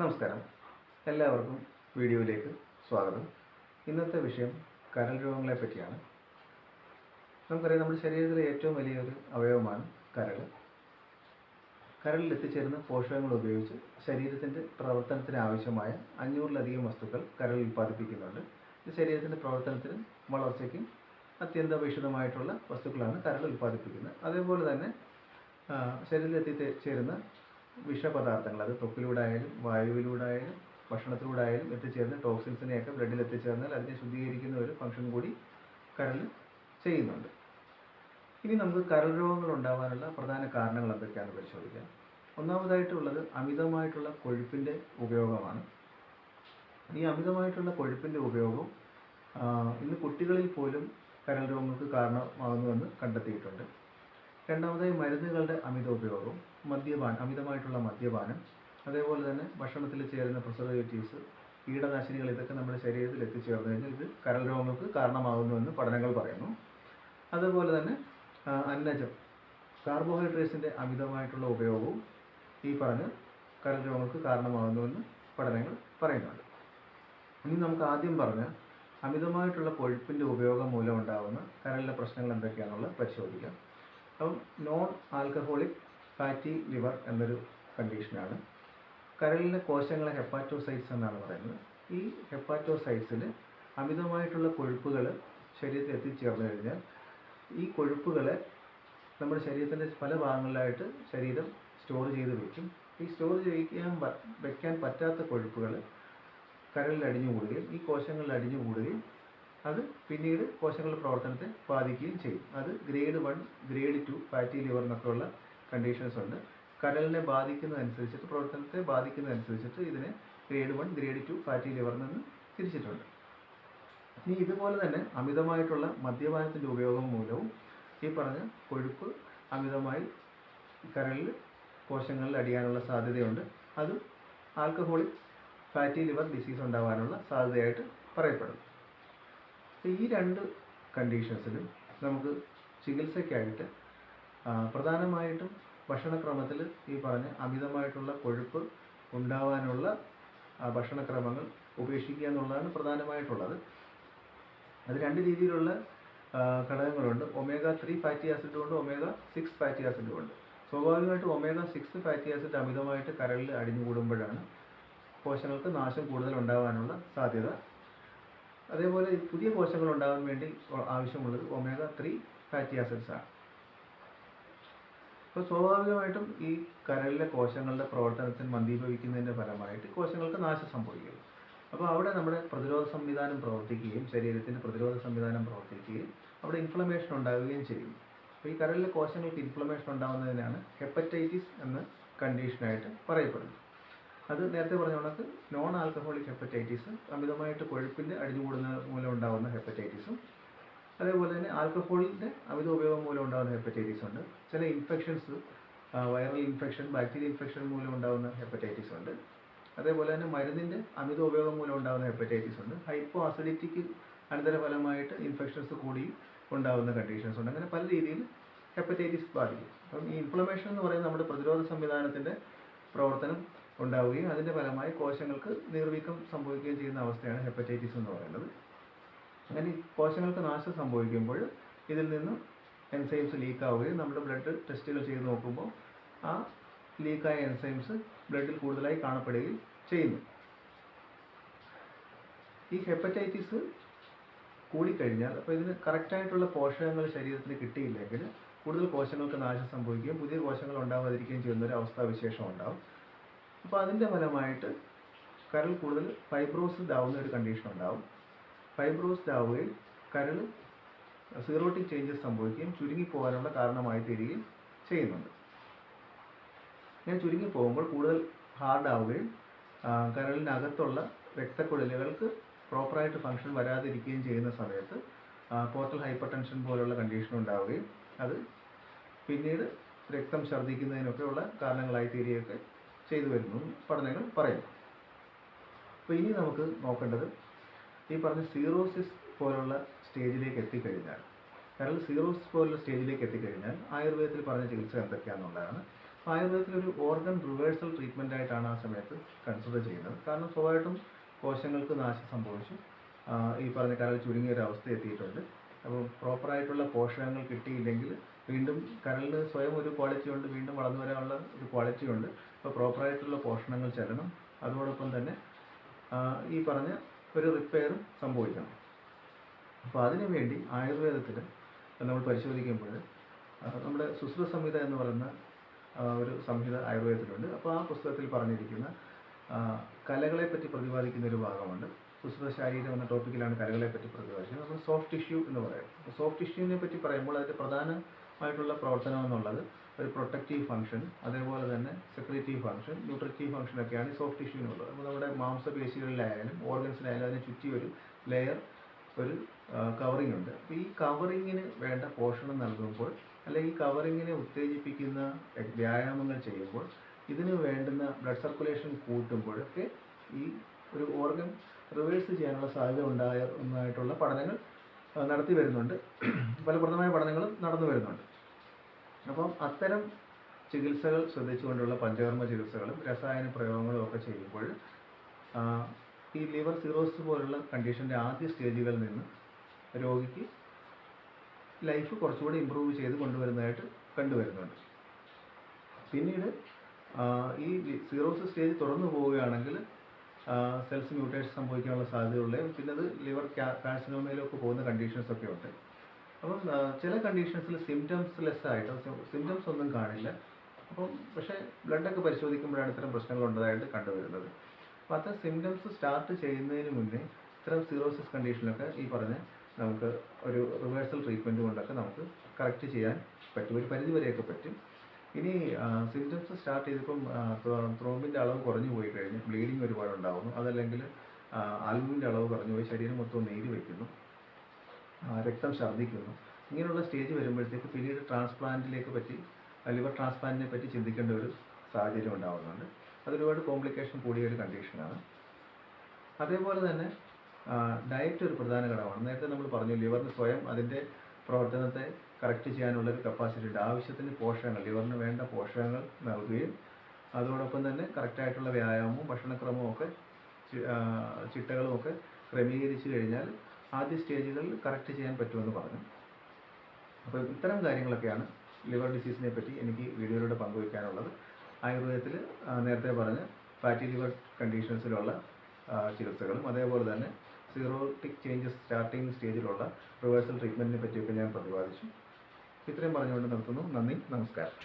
നമസ്കാരം. എല്ലാവർക്കും വീഡിയോയിലേക്ക് സ്വാഗതം. ഇന്നത്തെ വിഷയം കരൾ രോഗങ്ങളെ പറ്റിയാണ്. നമുക്കറിയാം നമ്മുടെ ശരീരത്തിലെ ഏറ്റവും വലിയൊരു അവയവമാണ് കരൾ. കരളിൽ എത്തിച്ചേരുന്ന പോഷകങ്ങൾ ഉപയോഗിച്ച് ശരീരത്തിന്റെ പ്രവർത്തനത്തിന് ആവശ്യമായ അഞ്ഞൂറിലധികം വസ്തുക്കൾ കരളിൽ ഉൽപ്പാദിപ്പിക്കുന്നുണ്ട്. ഇത് ശരീരത്തിന്റെ പ്രവർത്തനത്തിനും വളർച്ചയ്ക്കും അത്യന്താപേക്ഷിതമായിട്ടുള്ള വസ്തുക്കളാണ് കരൾ ഉൽപ്പാദിപ്പിക്കുന്നത്. അതേപോലെ തന്നെ ശരീരത്തിൽ എത്തിച്ചേരുന്ന വിഷപദാർത്ഥങ്ങൾ അത് ത്വക്കിലൂടെ ആയാലും വായുവിലൂടെ ആയാലും ഭക്ഷണത്തിലൂടെ ആയാലും എത്തിച്ചേർന്ന് ടോക്സിൻസിനെയൊക്കെ ബ്ലഡിൽ എത്തിച്ചേർന്നാൽ അതിനെ ശുദ്ധീകരിക്കുന്ന ഒരു ഫംഗ്ഷൻ കൂടി കരൾ ചെയ്യുന്നുണ്ട്. ഇനി നമുക്ക് കരൾ രോഗങ്ങൾ ഉണ്ടാകാനുള്ള പ്രധാന കാരണങ്ങൾ എന്തൊക്കെയാണെന്ന് പരിശോധിക്കാം. ഒന്നാമതായിട്ടുള്ളത് അമിതമായിട്ടുള്ള കൊഴുപ്പിന്റെ ഉപയോഗമാണ്. ഈ അമിതമായിട്ടുള്ള കൊഴുപ്പിന്റെ ഉപയോഗം ഇന്ന് കുട്ടികളിൽ പോലും കരൾ രോഗങ്ങൾക്ക് കാരണമാകുന്നുവെന്ന് കണ്ടെത്തിയിട്ടുണ്ട്. രണ്ടാമതായി മരുന്നുകളുടെ അമിത ഉപയോഗം. മദ്യപാനം അമിതമായിട്ടുള്ള മദ്യപാനം അതേപോലെ തന്നെ ഭക്ഷണത്തിൽ ചേരുന്ന പ്രിസർവേറ്റീവ്സ് കീടനാശിനികൾ ഇതൊക്കെ നമ്മുടെ ശരീരത്തിൽ എത്തിച്ചേർന്നു കഴിഞ്ഞാൽ ഇത് കരൾ രോഗങ്ങൾക്ക് കാരണമാകുന്നുവെന്ന് പഠനങ്ങൾ പറയുന്നു. അതുപോലെ തന്നെ അന്നജം കാർബോഹൈഡ്രേറ്റ്സിന്റെ അമിതമായിട്ടുള്ള ഉപയോഗവും ഈ പറഞ്ഞ കരൾ രോഗങ്ങൾക്ക് കാരണമാകുന്നുവെന്ന് പഠനങ്ങൾ പറയുന്നുണ്ട്. ഇനി നമുക്ക് ആദ്യം പറഞ്ഞ അമിതമായിട്ടുള്ള കൊഴുപ്പിന്റെ ഉപയോഗം മൂലം ഉണ്ടാകുന്ന കരളിലെ പ്രശ്നങ്ങൾ എന്തൊക്കെയാണെന്നുള്ളത് പരിശോധിക്കാം. അപ്പം നോൺ ആൽക്കഹോളിക് ഫാറ്റി ലിവർ എന്നൊരു കണ്ടീഷനാണ് കരളിലെ കോശങ്ങളെ ഹെപ്പാറ്റോസൈറ്റ്സ് എന്നാണ് പറയുന്നത്. ഈ ഹെപ്പാറ്റോസൈറ്റ്സിൽ അമിതമായിട്ടുള്ള കൊഴുപ്പുകൾ ശരീരത്തിൽ എത്തിച്ചേർന്ന് കഴിഞ്ഞാൽ ഈ കൊഴുപ്പുകളെ നമ്മുടെ ശരീരത്തിന്റെ പല ഭാഗങ്ങളിലായിട്ട് ശരീരം സ്റ്റോർ ചെയ്ത് വെക്കും. ഈ സ്റ്റോർ ചെയ്യിക്കാൻ വെക്കാൻ പറ്റാത്ത കൊഴുപ്പുകൾ കരളിൽ അടിഞ്ഞുകൂടുകയും ഈ കോശങ്ങളിൽ അടിഞ്ഞു കൂടുകയും അത് പിന്നീട് കോശങ്ങളുടെ പ്രവർത്തനത്തെ ബാധിക്കുകയും ചെയ്യും. അത് grade one grade two fatty liver എന്നൊക്കെയുള്ള കണ്ടീഷൻസ് ഉണ്ട്. കരളിനെ ബാധിക്കുന്നതനുസരിച്ചിട്ട് പ്രവർത്തനത്തെ ബാധിക്കുന്നതനുസരിച്ചിട്ട് ഇതിനെ grade one grade two fatty liver നിന്ന് തിരിച്ചിട്ടുണ്ട്. ഇനി ഇതുപോലെ തന്നെ അമിതമായിട്ടുള്ള മദ്യപാനത്തിന്റെ ഉപയോഗം മൂലവും ഈ പറഞ്ഞ കൊഴുപ്പ് അമിതമായി കരളിൽ കോശങ്ങളിൽ അടിയാനുള്ള സാധ്യതയുണ്ട്. അത് ആൽക്കഹോളിക് ഫാറ്റി ലിവർ ഡിസീസ് ഉണ്ടാകാനുള്ള സാധ്യതയായിട്ട് പറയപ്പെടുന്നു. ഈ രണ്ട് കണ്ടീഷൻസിലും നമുക്ക് ചികിത്സയ്ക്കായിട്ട് പ്രധാനമായിട്ടും ഭക്ഷണക്രമത്തിൽ ഈ പറഞ്ഞ അമിതമായിട്ടുള്ള കൊഴുപ്പ് ഉണ്ടാവാനുള്ള ഭക്ഷണക്രമങ്ങൾ ഉപേക്ഷിക്കുക എന്നുള്ളതാണ് പ്രധാനമായിട്ടുള്ളത്. അത് രണ്ട് രീതിയിലുള്ള ഘടകങ്ങളുണ്ട്. ഒമേഗ ത്രീ ഫാറ്റി ആസിഡും ഉണ്ട് ഒമേഗ സിക്സ് ഫാറ്റി ആസിഡും ഉണ്ട് സ്വാഭാവികമായിട്ടും ഒമേഗ സിക്സ് ഫാറ്റി ആസിഡ് അമിതമായിട്ട് കരളിൽ അടിഞ്ഞുകൂടുമ്പോഴാണ് കോശങ്ങൾക്ക് നാശം കൂടുതൽ ഉണ്ടാകാനുള്ള സാധ്യത. അതേപോലെ പുതിയ കോശങ്ങൾ ഉണ്ടാകാൻ വേണ്ടി ആവശ്യമുള്ളത് ഒമേഗ ത്രീ ഫാറ്റി ആസിഡ്സ് ആണ് അപ്പോൾ സ്വാഭാവികമായിട്ടും ഈ കരളിലെ കോശങ്ങളുടെ പ്രവർത്തനത്തിന് മന്ദീഭവിക്കുന്നതിന്റെ ഫലമായിട്ട് കോശങ്ങൾക്ക് നാശം സംഭവിക്കുന്നു അപ്പോൾ അവിടെ നമ്മുടെ പ്രതിരോധ സംവിധാനം പ്രവർത്തിക്കുകയും ശരീരത്തിന്റെ പ്രതിരോധ സംവിധാനം പ്രവർത്തിക്കുകയും അവിടെ ഇൻഫ്ലമേഷൻ ഉണ്ടാവുകയും ചെയ്യും. അപ്പോൾ ഈ കരളിലെ കോശങ്ങൾക്ക് ഇൻഫ്ലമേഷൻ ഉണ്ടാകുന്നതിനാണ് ഹെപ്പറ്റൈറ്റിസ് എന്ന കണ്ടീഷനായിട്ട് പറയപ്പെടുന്നത്. അത് നേരത്തെ പറഞ്ഞ കണക്ക് നോൺ ആൽക്കഹോളിക് ഹെപ്പറ്റൈറ്റിസ് അമിതമായിട്ട് കൊഴുപ്പിന്റെ അടിഞ്ഞുകൂടുന്ന മൂലം ഉണ്ടാകുന്ന ഹെപ്പറ്റൈറ്റിസും അതേപോലെ തന്നെ ആൽക്കഹോളിന്റെ അമിത ഉപയോഗം മൂലം ഉണ്ടാകുന്ന ഹെപ്പറ്റൈറ്റിസ് ഉണ്ട്. ചില infections viral infection bacteria infection മൂലം ഉണ്ടാകുന്ന ഹെപ്പറ്റൈറ്റിസ് ഉണ്ട്. അതേപോലെ തന്നെ മരുന്നിന്റെ അമിത ഉപയോഗം മൂലം ഉണ്ടാകുന്ന ഹെപ്പറ്റൈറ്റിസ് ഉണ്ട്. ഹൈപ്പോ അസിഡിറ്റിക്ക് അനന്തരഫലമായിട്ട് ഇൻഫെക്ഷൻസ് കൂടി ഉണ്ടാകുന്ന കണ്ടീഷൻസ് ഉണ്ട്. അങ്ങനെ പല രീതിയിൽ ഹെപ്പറ്റൈറ്റിസ് ബാധിക്കും. അപ്പം ഈ ഇൻഫ്ലമേഷൻ എന്ന് പറയുന്നത് നമ്മുടെ പ്രതിരോധ സംവിധാനത്തിന്റെ പ്രവർത്തനം ഉണ്ടാവുകയും അതിന്റെ ഫലമായി കോശങ്ങൾക്ക് നീർവീക്കം സംഭവിക്കുകയും ചെയ്യുന്ന അവസ്ഥയാണ് ഹെപ്പറ്റൈറ്റിസ് എന്ന് പറയുന്നത്. അങ്ങനെ ഈ കോശങ്ങൾക്ക് നാശം സംഭവിക്കുമ്പോൾ ഇതിൽ നിന്ന് എൻസൈംസ് ലീക്കാവുകയും നമ്മുടെ ബ്ലഡ് ടെസ്റ്റുകൾ ചെയ്ത് നോക്കുമ്പോൾ ആ ലീക്കായ എൻസൈംസ് ബ്ലഡിൽ കൂടുതലായി കാണപ്പെടുകയും ചെയ്യുന്നു. ഈ ഹെപ്പറ്റൈറ്റിസ് കൂടിക്കഴിഞ്ഞാൽ അപ്പോൾ ഇതിന് കറക്റ്റായിട്ടുള്ള പോഷകങ്ങൾ ശരീരത്തിന് കിട്ടിയില്ലെങ്കിൽ കൂടുതൽ കോശങ്ങൾക്ക് നാശം സംഭവിക്കുകയും പുതിയ കോശങ്ങൾ ഉണ്ടാവാതിരിക്കുകയും ചെയ്യുന്ന ഒരു അവസ്ഥാവിശേഷം ഉണ്ടാവും. അപ്പോൾ അതിന്റെ ഫലമായിട്ട് കരൾ കൂടുതൽ ഫൈബ്രോസിഡ് ആവുന്ന ഒരു കണ്ടീഷൻ ഉണ്ടാവും. ഫൈബ്രോസിഡ് ആവുകയും കരൾ സീറോട്ടിക് ചേഞ്ചസ് സംഭവിക്കുകയും ചുരുങ്ങിപ്പോകാനുള്ള കാരണമായി തീരുകയും ചെയ്യുന്നുണ്ട്. ഇങ്ങനെ ചുരുങ്ങി പോകുമ്പോൾ കൂടുതൽ ഹാർഡ് ആവുകയും കരളിനകത്തുള്ള രക്തക്കുഴലുകൾക്ക് പ്രോപ്പറായിട്ട് ഫങ്ഷൻ വരാതിരിക്കുകയും ചെയ്യുന്ന സമയത്ത് പോർട്ടൽ ഹൈപ്പർ ടെൻഷൻ പോലുള്ള കണ്ടീഷൻ ഉണ്ടാവുകയും അത് പിന്നീട് രക്തം ഛർദ്ദിക്കുന്നതിനൊക്കെയുള്ള കാരണങ്ങളായി തീരുകയൊക്കെ ചെയ്തു വരുന്നു പഠനങ്ങൾ പറയുന്നു. അപ്പോൾ ഇനി നമുക്ക് നോക്കേണ്ടത് ഈ പറഞ്ഞ സീറോസിസ് പോലുള്ള സ്റ്റേജിലേക്ക് എത്തിക്കഴിഞ്ഞാൽ കരൾ സീറോസിസ് പോലുള്ള സ്റ്റേജിലേക്ക് എത്തിക്കഴിഞ്ഞാൽ ആയുർവേദത്തിൽ പറഞ്ഞ ചികിത്സ എന്തൊക്കെയാണെന്നുള്ളതാണ് ആയുർവേദത്തിൽ ഒരു ഓർഗൻ റിവേഴ്സൽ ട്രീറ്റ്മെന്റ് ആയിട്ടാണ് ആ സമയത്ത് കൺസിഡർ ചെയ്യുന്നത്. കാരണം സ്വാഭാവികമായിട്ടും കോശങ്ങൾക്ക് നാശം സംഭവിച്ചു. ഈ പറഞ്ഞ കരൾ ചുരുങ്ങിയ ഒരു അവസ്ഥ എത്തിയിട്ടുണ്ട്. അപ്പോൾ പ്രോപ്പറായിട്ടുള്ള പോഷകങ്ങൾ കിട്ടിയില്ലെങ്കിൽ വീണ്ടും കരളിന് സ്വയം ഒരു ക്വാളിറ്റി ഉണ്ട് വീണ്ടും വളർന്നു വരാനുള്ള ഒരു ക്വാളിറ്റി ഉണ്ട്. അപ്പോൾ പ്രോപ്പറായിട്ടുള്ള പോഷണങ്ങൾ ചെല്ലണം. അതോടൊപ്പം തന്നെ ഈ പറഞ്ഞ ഒരു റിപ്പയറും സംഭവിക്കണം. അപ്പോൾ അതിനു വേണ്ടി ആയുർവേദത്തിൽ നമ്മൾ പരിശോധിക്കുമ്പോൾ നമ്മുടെ സുശ്രുത സംഹിത എന്ന് പറയുന്ന ഒരു സംഹിത ആയുർവേദത്തിലുണ്ട്. അപ്പോൾ ആ പുസ്തകത്തിൽ പറഞ്ഞിരിക്കുന്ന കലകളെ പറ്റി പ്രതിപാദിക്കുന്ന ഒരു ഭാഗമുണ്ട്. സുശ്രുത ശാരീരം എന്ന ടോപ്പിക്കിലാണ് കലകളെ പറ്റി പ്രതിപാദിക്കുന്നത്. നമ്മൾ സോഫ്റ്റ് ടിഷ്യൂ എന്ന് പറയും. സോഫ്റ്റ് ടിഷ്യൂവിനെ പറ്റി പറയുമ്പോൾ അതിന്റെ പ്രധാനമായിട്ടുള്ള പ്രവർത്തനം എന്നുള്ളത് ഒരു പ്രൊട്ടക്റ്റീവ് ഫംഗ്ഷൻ അതേപോലെ തന്നെ സെക്രട്ടീവ് ഫംഗ്ഷൻ ന്യൂട്രിറ്റീവ് ഈ സോഫ്റ്റ് ടിഷ്യൂവിനുള്ളത് അപ്പോൾ നമ്മുടെ മാംസപേശികളിലായാലും ഓർഗൻസിലായാലും അതിനെ ചുറ്റി ഒരു ലെയർ ഒരു കവറിംഗ് ഉണ്ട്. അപ്പോൾ ഈ കവറിങ്ങിന് വേണ്ട പോഷണം നൽകുമ്പോൾ അല്ലെങ്കിൽ ഈ കവറിങ്ങിനെ ഉത്തേജിപ്പിക്കുന്ന വ്യായാമങ്ങൾ ചെയ്യുമ്പോൾ ഇതിന് വേണ്ടുന്ന ബ്ലഡ് സർക്കുലേഷൻ കൂട്ടുമ്പോഴൊക്കെ ഈ ഒരു ഓർഗൻ റിവേഴ്സ് ചെയ്യാനുള്ള സാധ്യത ഉണ്ടായ ഒന്നായിട്ടുള്ള പഠനങ്ങൾ നടത്തി വരുന്നുണ്ട്. ഫലപ്രദമായ പഠനങ്ങളും നടന്നു വരുന്നുണ്ട്. അപ്പം അത്തരം ചികിത്സകൾ ശ്രദ്ധിച്ചുകൊണ്ടുള്ള പഞ്ചകർമ്മ ചികിത്സകളും രസായന പ്രയോഗങ്ങളും ഒക്കെ ചെയ്യുമ്പോൾ ഈ ലിവർ സിറോസിസ് പോലുള്ള കണ്ടീഷന്റെ ആദ്യ സ്റ്റേജുകളിൽ നിന്ന് രോഗിക്ക് ലൈഫ് കുറച്ചുകൂടി ഇമ്പ്രൂവ് ചെയ്ത് കൊണ്ടുവരുന്നതായിട്ട് കണ്ടുവരുന്നുണ്ട്. പിന്നീട് ഈ സീറോസിസ് സ്റ്റേജ് തുറന്നു പോവുകയാണെങ്കിൽ സെൽസ് മ്യൂട്ടേഷൻ സംഭവിക്കാനുള്ള സാധ്യതയുള്ള പിന്നെ അത് ലിവർ കാഴ്സിനോമയിലൊക്കെ പോകുന്ന കണ്ടീഷൻസ് ഒക്കെ ഉണ്ട്. അപ്പം ചില കണ്ടീഷൻസിൽ സിംറ്റംസ് ലെസ് ആയിട്ട് സിംറ്റംസ് ഒന്നും കാണില്ല. അപ്പം പക്ഷേ ബ്ലഡൊക്കെ പരിശോധിക്കുമ്പോഴാണ് ഇത്തരം പ്രശ്നങ്ങൾ ഉണ്ടതായിട്ട് കണ്ടുവരുന്നത്. അപ്പോൾ അത്തരം സിംറ്റംസ് സ്റ്റാർട്ട് ചെയ്യുന്നതിന് മുന്നേ ഇത്തരം സീറോസിസ് കണ്ടീഷനിലൊക്കെ ഈ പറഞ്ഞ നമുക്ക് ഒരു റിവേഴ്സൽ ട്രീറ്റ്മെന്റ് കൊണ്ടൊക്കെ നമുക്ക് കറക്റ്റ് ചെയ്യാൻ പറ്റും. ഒരു പരിധി വരെയൊക്കെ പറ്റും. ഇനി സിംറ്റംസ് സ്റ്റാർട്ട് ചെയ്തപ്പം ത്രോമ്പിന്റെ അളവ് കുറഞ്ഞു പോയി കഴിഞ്ഞ്. ബ്ലീഡിങ് ഒരുപാട് ഉണ്ടാകുന്നു അതല്ലെങ്കിൽ ആൽബുമിന്റെ അളവ് കുറഞ്ഞു പോയി. ശരീരം മൊത്തം നീര് വയ്ക്കുന്നു. രക്തം ഛർദ്ദിക്കുന്നു. ഇങ്ങനെയുള്ള സ്റ്റേജ് വരുമ്പോഴത്തേക്ക് പിന്നീട് ട്രാൻസ്പ്ലാന്റിലേക്ക് പറ്റി ലിവർ ട്രാൻസ്പ്ലാന്റിനെ പറ്റി ചിന്തിക്കേണ്ട ഒരു സാഹചര്യം ഉണ്ടാകുന്നുണ്ട് അതൊരുപാട് കോംപ്ലിക്കേഷൻ കൂടിയ ഒരു കണ്ടീഷനാണ് അതേപോലെ തന്നെ ഡയറ്റ് ഒരു പ്രധാന ഘടകമാണ്. നേരത്തെ നമ്മൾ പറഞ്ഞു ലിവറിന് സ്വയം അതിന്റെ പ്രവർത്തനത്തെ കറക്റ്റ് ചെയ്യാനുള്ള ഒരു കപ്പാസിറ്റി ഉണ്ട്. ആവശ്യത്തിന് പോഷകങ്ങൾ ലിവറിന് വേണ്ട പോഷകങ്ങൾ നൽകുകയും അതോടൊപ്പം തന്നെ കറക്റ്റായിട്ടുള്ള വ്യായാമവും ഭക്ഷണക്രമവും ഒക്കെ ചിട്ടകളും ഒക്കെ ക്രമീകരിച്ചു കഴിഞ്ഞാൽ ആദ്യ സ്റ്റേജുകളിൽ കറക്റ്റ് ചെയ്യാൻ പറ്റുമെന്ന് പറഞ്ഞു. അപ്പോൾ ഇത്തരം കാര്യങ്ങളൊക്കെയാണ് ലിവർ ഡിസീസിനെ പറ്റി എനിക്ക് വീഡിയോയിലൂടെ പങ്കുവയ്ക്കാനുള്ളത്. ആയുർവേദത്തിൽ നേരത്തെ പറഞ്ഞ ഫാറ്റി ലിവർ കണ്ടീഷൻസിലുള്ള ചികിത്സകളും അതേപോലെ തന്നെ സീറോട്ടിക് ചേഞ്ചസ് സ്റ്റാർട്ടിങ് സ്റ്റേജിലുള്ള റിവേഴ്സൽ ട്രീറ്റ്മെന്റിനെ പറ്റിയൊക്കെ ഞാൻ പ്രതിപാദിച്ചു. ഇത്രയും പറഞ്ഞുകൊണ്ട് നിർത്തുന്നു. നന്ദി നമസ്കാരം.